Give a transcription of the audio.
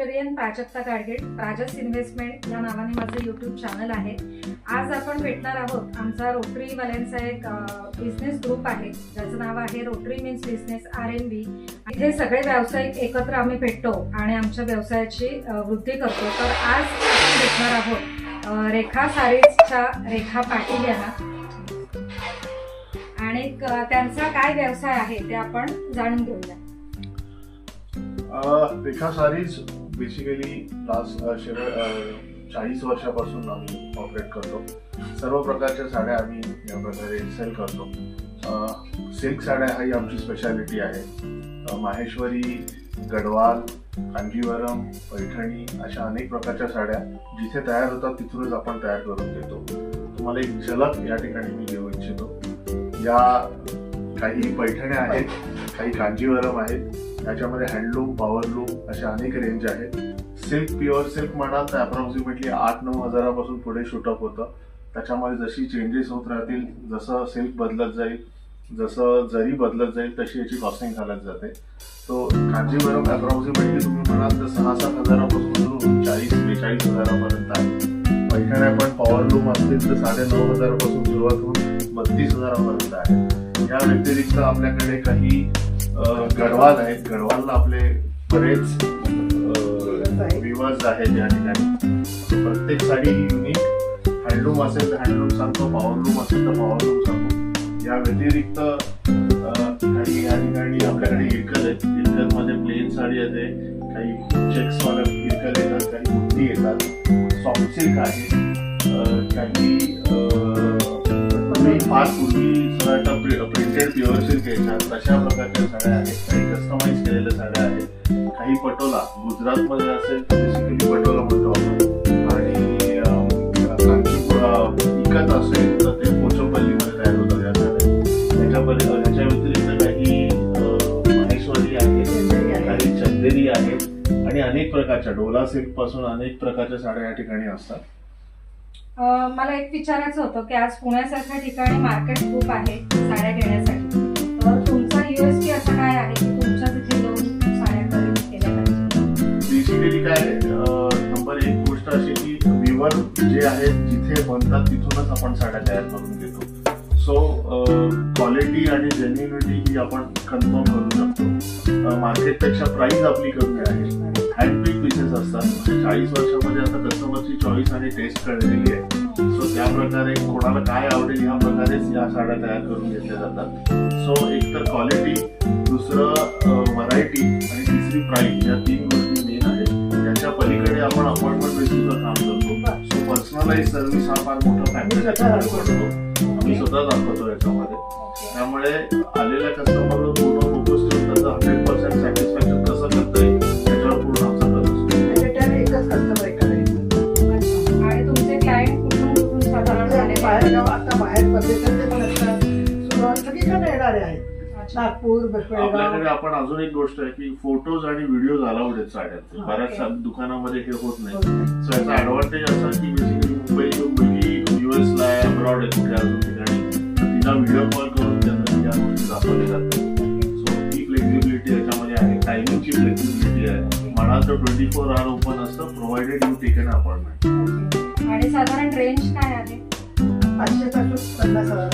Rotarian Prajakta गाडगेट Prajas investment या नावाने माझं यूट्यूब चॅनल आहे. आज आपण भेटणार आहोत आमचा रोटरीवाल्यांचा एक बिझनेस ग्रुप आहे. ज्याचं नाव आहे rotary means business R N B इथे सगळे व्यावसायिक एकत्र आम्ही भेटतो आणि आमच्या व्यवसायाची वृद्धी करतो. तर आज आपण भेटणार आहोत रेखा सारीजच्या रेखा पाटील यांना. आणि त्यांचा काय व्यवसाय आहे ते आपण जाणून घेऊया. Rekha sarees basically uh, last uh, चाळीस वर्षापासून आम्ही ऑपरेट करतो. सर्व प्रकारच्या साड्या आम्ही या प्रकारे सेल करतो uh, सिल्क साड्या ही आमची स्पेशालिटी आहे. माहेश्वरी गडवाल कांजीवरम पैठणी अशा अनेक प्रकारच्या साड्या जिथे तयार होतात तिथूनच आपण तयार करून देतो. तुम्हाला एक झलक या ठिकाणी मी देऊ इच्छितो. या काही पैठण्या आहेत काही कांजीवरम आहेत याच्यामध्ये हँडलूम पॉवरलूम अशा अनेक रेंज आहेत. सिल्क प्युअर सिल्क म्हणाल तर अप्रॉक्सिमेटली आठ नऊ हजारापासून पुढे शूटअप होतं. त्याच्यामध्ये जशी चेंजेस होत राहतील जसं सिल्क बदलत जाईल जसं जरी बदलत जाईल तशी याची कॉस्टिंग घालत जाते. तो कांजीवरम अप्रॉक्सिमेटली तुम्ही म्हणाल तर सहा सात हजारापासून सुरू चाळीस बेचाळीस हजारापर्यंत आहे. पैठण्या पण पॉवरलूम असतील तर साडे नऊ हजारापासून सुरुवात होऊन बत्तीस हजारापर्यंत आहे. या व्यतिरिक्त आपल्याकडे काही गडवाल आहेत. गडवालला आपले बरेच विवर्स आहेत या ठिकाणी. प्रत्येक साडी ही युनिक हँडलूम असेल तर हँडलूम सांगतो पॉवरलूम असेल तर पॉवरलूम सांगतो. या व्यतिरिक्त काही या ठिकाणी आपल्याकडे इरकल आहेत. इरकलमध्ये प्लेन साडी येते. काही चेक्स वाला इरकल येतात काही बुट्टी येतात. सॉफ्ट सिल्क आहे. काही तुम्ही फार पूर्वी प्रिंटेड प्युअर सिल्क तशा प्रकारच्या साड्या आहेत. काही कस्टमाइज केलेल्या साड्या आहेत. काही पटोला. गुजरातमध्ये असेल तर बेसिकली पटोला म्हणतो आपण. आणि विकत असेल तर ते पोचमपल्लीमध्ये तयार होतात या साड्या. ह्याच्या व्यतिरिक्त काही महेश्वरी माहेश्वरी आहे काही चंदेरी आहेत आणि अनेक प्रकारच्या डोला सिल्कपासून अनेक प्रकारच्या साड्या या ठिकाणी असतात. मला एक विचारायचं होतं की आज पुण्यासारख्या ठिकाणी मार्केट खूप आहे साड्या घेण्यासाठी. तर तुमचा युएसपी असं काय आहे की तुमच्या तिथे येऊन साड्या खरेदी केल्या पाहिजे? बेसिकली काय नंबर एक गोष्ट अशी की विवर जे आहे जिथे बनतात तिथूनच आपण साड्या तयार करून घेतो. सो क्वालिटी आणि जेन्युनिटी ही आपण कन्फर्म करू शकतो. मार्केटपेक्षा प्राइस आपली कमी आहे. हँडपिक असतात म्हणजे चाळीस वर्षामध्ये आता कस्टमरची चॉईस आणि टेस्ट कळलेली आहे. सो त्या प्रकारे कोणाला काय आवडेल या प्रकारेच या साड्या तयार करून घेतल्या जातात. सो एक तर क्वालिटी दुसरं व्हरायटी आणि तिसरी प्राईस या तीन गोष्टी मेन आहेत. त्याच्या पलीकडे आपण अपॉइंटमेंट बेसिसवर काम करतो. सो पर्सनलाइज सर्व्हिस हा फार मोठा फॅक्टर करतो आम्ही स्वतः दाखवतो याच्यामध्ये. त्यामुळे आलेल्या कस्टमरला पूर्ण फोकस ठेवून त्याचा हंड्रेड पर्सेंट सॅटिस्फॅक्शन साधारण आलेले आहेत? अच्छा. नागपूर आपल्याकडे आपण अजून एक गोष्ट आहे की फोटोज आणि व्हिडिओज अलाउड आहेत साड्यांचे. हा, बऱ्याच ओके. सा- दुकानामध्ये हे होत नाही. सो याचा ऍडव्हान्टेज असा की बेसिकली मुंबई मुलगी ला आहे अब्रॉड आहे कुठे अजून ठिकाणी तर तिला व्हिडिओ कॉल करून त्यांना या गोष्टी दाखवल्या जातात. सो ही फ्लेक्झिबिलिटी याच्यामध्ये आहे. टायमिंगची फ्लेक्झिबिलिटी आहे. म्हणाल तर ट्वेंटी फोर आवर ओपन असतं प्रोव्हाइडेड यू टेकन अपॉइंटमेंट. आणि साधारण रेंज काय आहे? पाचशे पासून पन्नास हजार